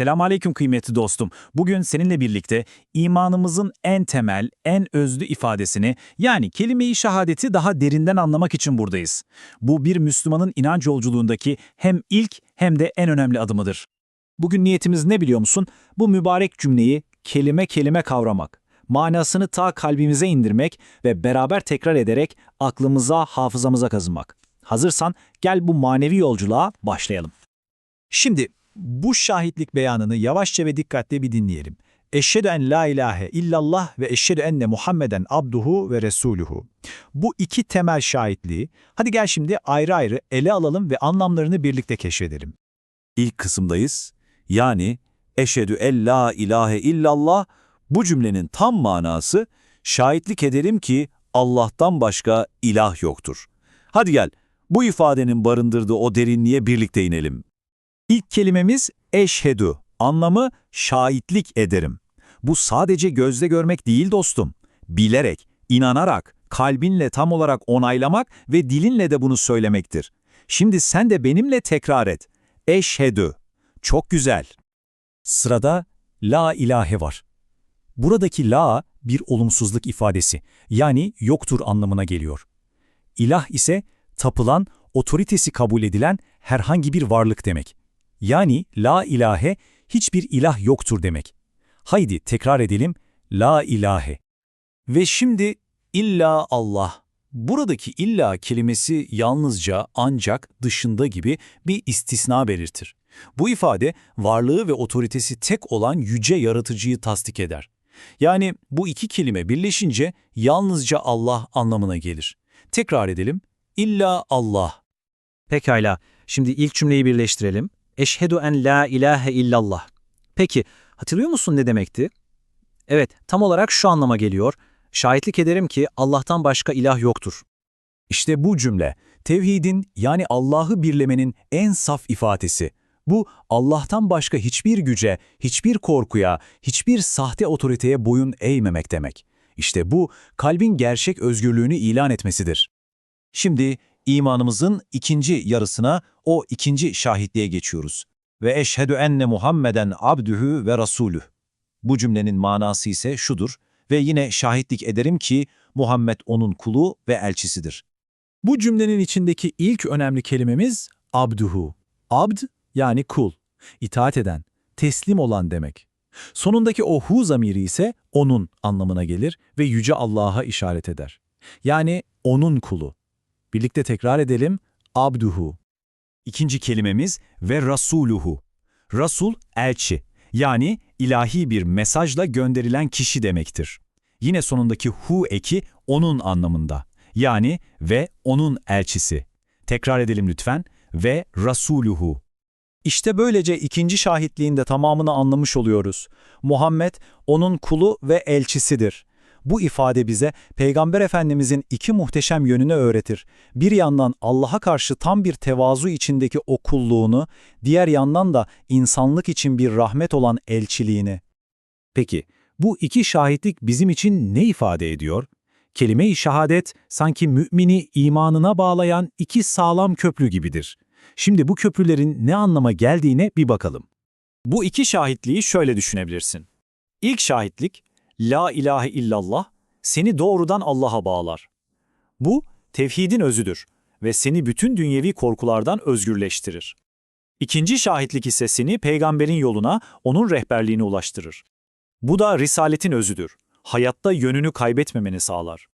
Selamun Aleyküm kıymetli dostum. Bugün seninle birlikte imanımızın en temel, en özlü ifadesini yani kelime-i şehadeti daha derinden anlamak için buradayız. Bu bir Müslümanın inanç yolculuğundaki hem ilk hem de en önemli adımıdır. Bugün niyetimiz ne biliyor musun? Bu mübarek cümleyi kelime kelime kavramak, manasını ta kalbimize indirmek ve beraber tekrar ederek aklımıza, hafızamıza kazımak. Hazırsan gel bu manevi yolculuğa başlayalım. Şimdi bu şahitlik beyanını yavaşça ve dikkatli bir dinleyelim. Eşhedü en la ilahe illallah ve eşhedü enne Muhammeden abduhu ve resuluhu. Bu iki temel şahitliği, hadi gel şimdi ayrı ayrı ele alalım ve anlamlarını birlikte keşfedelim. İlk kısımdayız. Yani eşhedü en la ilahe illallah bu cümlenin tam manası şahitlik ederim ki Allah'tan başka ilah yoktur. Hadi gel bu ifadenin barındırdığı o derinliğe birlikte inelim. İlk kelimemiz eşhedü, anlamı şahitlik ederim. Bu sadece gözle görmek değil dostum. Bilerek, inanarak, kalbinle tam olarak onaylamak ve dilinle de bunu söylemektir. Şimdi sen de benimle tekrar et. Eşhedü. Çok güzel. Sırada la ilahe var. Buradaki la bir olumsuzluk ifadesi, yani yoktur anlamına geliyor. İlah ise tapılan, otoritesi kabul edilen herhangi bir varlık demek. Yani la ilahe hiçbir ilah yoktur demek. Haydi tekrar edelim. La ilahe. Ve şimdi illa Allah. Buradaki illa kelimesi yalnızca ancak dışında gibi bir istisna belirtir. Bu ifade varlığı ve otoritesi tek olan yüce yaratıcıyı tasdik eder. Yani bu iki kelime birleşince yalnızca Allah anlamına gelir. Tekrar edelim. İlla Allah. Pekala, şimdi ilk cümleyi birleştirelim. Eşhedü en la ilahe illallah. Peki, hatırlıyor musun ne demekti? Evet, tam olarak şu anlama geliyor. Şahitlik ederim ki Allah'tan başka ilah yoktur. İşte bu cümle, tevhidin yani Allah'ı birlemenin en saf ifadesi. Bu, Allah'tan başka hiçbir güce, hiçbir korkuya, hiçbir sahte otoriteye boyun eğmemek demek. İşte bu, kalbin gerçek özgürlüğünü ilan etmesidir. Şimdi imanımızın ikinci yarısına, o ikinci şahitliğe geçiyoruz. Ve eşhedü enne Muhammeden abdühü ve rasulüh. Bu cümlenin manası ise şudur ve yine şahitlik ederim ki Muhammed onun kulu ve elçisidir. Bu cümlenin içindeki ilk önemli kelimemiz abduhu. Abd yani kul, itaat eden, teslim olan demek. Sonundaki o hu zamiri ise onun anlamına gelir ve yüce Allah'a işaret eder. Yani onun kulu. Birlikte tekrar edelim. Abduhu. İkinci kelimemiz ve rasuluhu. Rasul, elçi. Yani ilahi bir mesajla gönderilen kişi demektir. Yine sonundaki hu eki onun anlamında. Yani ve onun elçisi. Tekrar edelim lütfen. Ve rasuluhu. İşte böylece ikinci şahitliğinde tamamını anlamış oluyoruz. Muhammed onun kulu ve elçisidir. Bu ifade bize Peygamber Efendimizin iki muhteşem yönünü öğretir. Bir yandan Allah'a karşı tam bir tevazu içindeki o kulluğunu, diğer yandan da insanlık için bir rahmet olan elçiliğini. Peki, bu iki şahitlik bizim için ne ifade ediyor? Kelime-i şehadet sanki mümini imanına bağlayan iki sağlam köprü gibidir. Şimdi bu köprülerin ne anlama geldiğine bir bakalım. Bu iki şahitliği şöyle düşünebilirsin. İlk şahitlik, La ilahe illallah, seni doğrudan Allah'a bağlar. Bu, tevhidin özüdür ve seni bütün dünyevi korkulardan özgürleştirir. İkinci şahitlik ise seni peygamberin yoluna, onun rehberliğine ulaştırır. Bu da risaletin özüdür. Hayatta yönünü kaybetmemeni sağlar.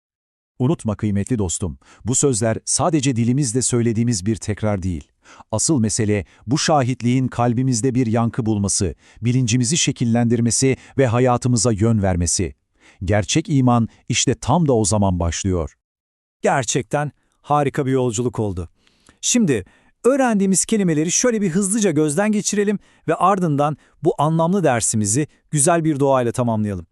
Unutma kıymetli dostum, bu sözler sadece dilimizle söylediğimiz bir tekrar değil. Asıl mesele bu şahitliğin kalbimizde bir yankı bulması, bilincimizi şekillendirmesi ve hayatımıza yön vermesi. Gerçek iman işte tam da o zaman başlıyor. Gerçekten harika bir yolculuk oldu. Şimdi öğrendiğimiz kelimeleri şöyle bir hızlıca gözden geçirelim ve ardından bu anlamlı dersimizi güzel bir duayla tamamlayalım.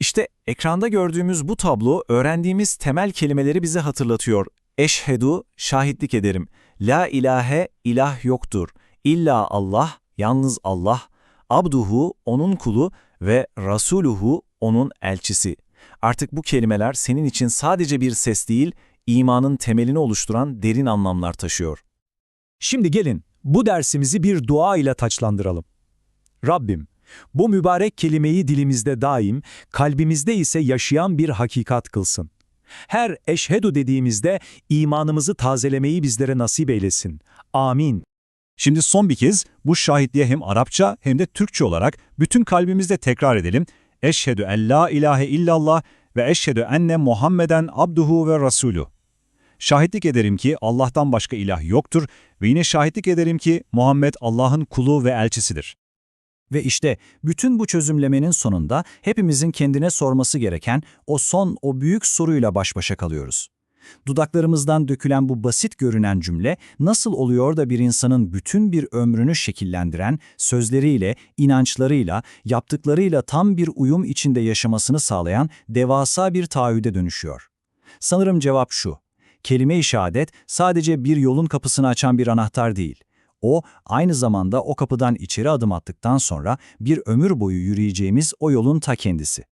İşte ekranda gördüğümüz bu tablo öğrendiğimiz temel kelimeleri bize hatırlatıyor. Eşhedü, şahitlik ederim. La ilahe, ilah yoktur. İlla Allah, yalnız Allah. Abduhu, onun kulu ve Rasuluhu, onun elçisi. Artık bu kelimeler senin için sadece bir ses değil, imanın temelini oluşturan derin anlamlar taşıyor. Şimdi gelin bu dersimizi bir dua ile taçlandıralım. Rabbim, bu mübarek kelimeyi dilimizde daim, kalbimizde ise yaşayan bir hakikat kılsın. Her eşhedü dediğimizde imanımızı tazelemeyi bizlere nasip eylesin. Amin. Şimdi son bir kez bu şahitliğe hem Arapça hem de Türkçe olarak bütün kalbimizde tekrar edelim. Eşhedü en la ilahe illallah ve eşhedü enne Muhammeden abduhu ve rasulü. Şahitlik ederim ki Allah'tan başka ilah yoktur ve yine şahitlik ederim ki Muhammed Allah'ın kulu ve elçisidir. Ve işte bütün bu çözümlemenin sonunda hepimizin kendine sorması gereken o son, o büyük soruyla baş başa kalıyoruz. Dudaklarımızdan dökülen bu basit görünen cümle nasıl oluyor da bir insanın bütün bir ömrünü şekillendiren sözleriyle, inançlarıyla, yaptıklarıyla tam bir uyum içinde yaşamasını sağlayan devasa bir taahhüde dönüşüyor? Sanırım cevap şu. Kelime-i sadece bir yolun kapısını açan bir anahtar değil. O, aynı zamanda o kapıdan içeri adım attıktan sonra bir ömür boyu yürüyeceğimiz o yolun ta kendisi.